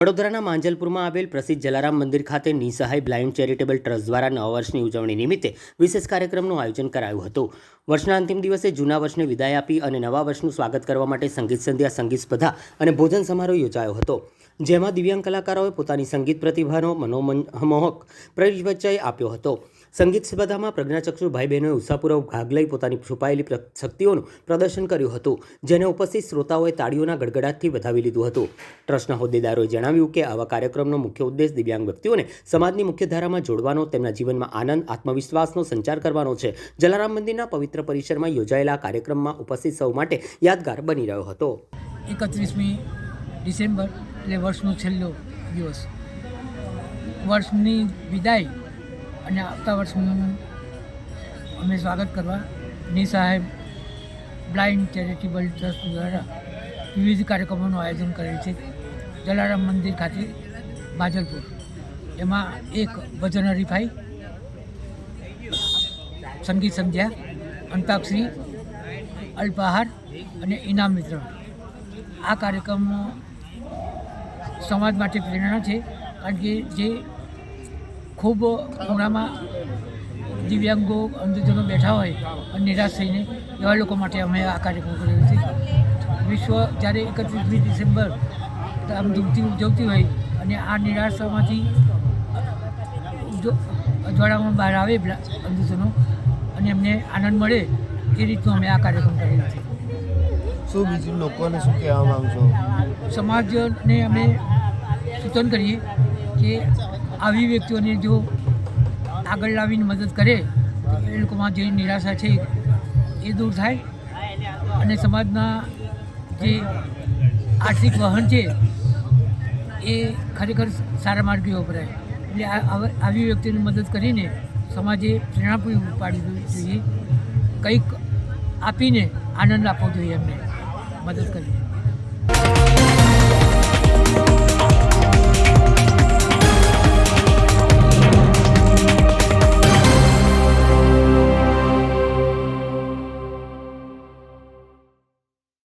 વડોદરાના માંજલપુરમાં આવેલ પ્રસિદ્ધ જલારામ મંદિર ખાતે નિસહાય બ્લાઇન્ડ ચેરિટેબલ ટ્રસ્ટ દ્વારા નવા વર્ષની ઉજવણી નિમિત્તે વિશેષ કાર્યક્રમનું આયોજન કરાયું હતું. વર્ષના અંતિમ દિવસે જૂના વર્ષને વિદાય આપી અને નવા વર્ષનું સ્વાગત કરવા માટે સંગીત સંધ્યા, સંગીત સ્પર્ધા અને ભોજન સમારોહ યોજાયો હતો. જેમાં દિવ્યાંગ કલાકારોએ પોતાની સંગીત પ્રતિભાનો મનોમોહક પરિચય આપ્યો હતો. સંગીત સ્પર્ધામાં પ્રજ્ઞાચક્ષુ ભાઈ બહેનોએ ઉત્સાહપૂર્વક ભાગ લઈ પોતાની છુપાયેલી શક્તિઓનું પ્રદર્શન કર્યું હતું, જેને ઉપસ્થિત શ્રોતાઓએ તાળીઓના ગડગડાટથી વધાવી લીધું હતું. ટ્રસ્ટના હોદ્દેદારોએ જણાવ્યું કે આવા કાર્યક્રમનો મુખ્ય ઉદ્દેશ દિવ્યાંગ વ્યક્તિઓને સમાજની મુખ્ય ધારામાં જોડવાનો, તેમના જીવનમાં આનંદ, આત્મવિશ્વાસનો સંચાર કરવાનો છે. જલારામ મંદિરના પવિત્ર પરિસરમાં યોજાયેલા કાર્યક્રમમાં ઉપસ્થિત સૌ માટે યાદગાર બની રહ્યો હતો. એકત્રીસમી ડિસેમ્બર એટલે વર્ષનો છેલ્લો દિવસ. વર્ષની વિદાય અને આવતા વર્ષનું અમે સ્વાગત કરવા નિસહાય બ્લાઇન્ડ ચેરિટેબલ ટ્રસ્ટ દ્વારા વિવિધ કાર્યક્રમોનું આયોજન કરેલ છે. જલારામ મંદિર ખાતે બાજલપુર. એમાં એક ભજન હરીફાઈ, સંગીત સંધ્યા, અંતાક્ષરી, અલ્પાહાર અને ઇનામ વિતરણ. આ કાર્યક્રમ સમાજ માટે પ્રેરણા છે, કારણ કે જે ખૂબ ખૂણામાં દિવ્યાંગો અંધજનો બેઠા હોય અને નિરાશ થઈને એવા લોકો માટે અમે આ કાર્યક્રમ કર્યો છે. વિશ્વ જ્યારે એકત્રીસમી ડિસેમ્બર આમ ધૂમતી ઉજવતી હોય અને આ નિરાશામાંથી અજવાળામાં બહાર આવે અંધજનો અને એમને આનંદ મળે એ રીતનું અમે આ કાર્યક્રમ કર્યો છે. શું બીજું લોકોને શું કહેવા માગું છો સમાજને અમે સૂચન કરીએ કે આવી વ્યક્તિઓને જો આગળ લાવીને મદદ કરે, એ લોકોમાં જે નિરાશા છે એ દૂર થાય. અને સમાજના જે આર્થિક વહન છે, એ ખરેખર સારા માર્ગે વપરાય એટલે આવી વ્યક્તિને મદદ કરીને સમાજે પ્રેરણા પૂરી પાડવી જોઈએ. કંઈક આપીને આનંદ આપવો જોઈએ એમને. મદદ કરીને.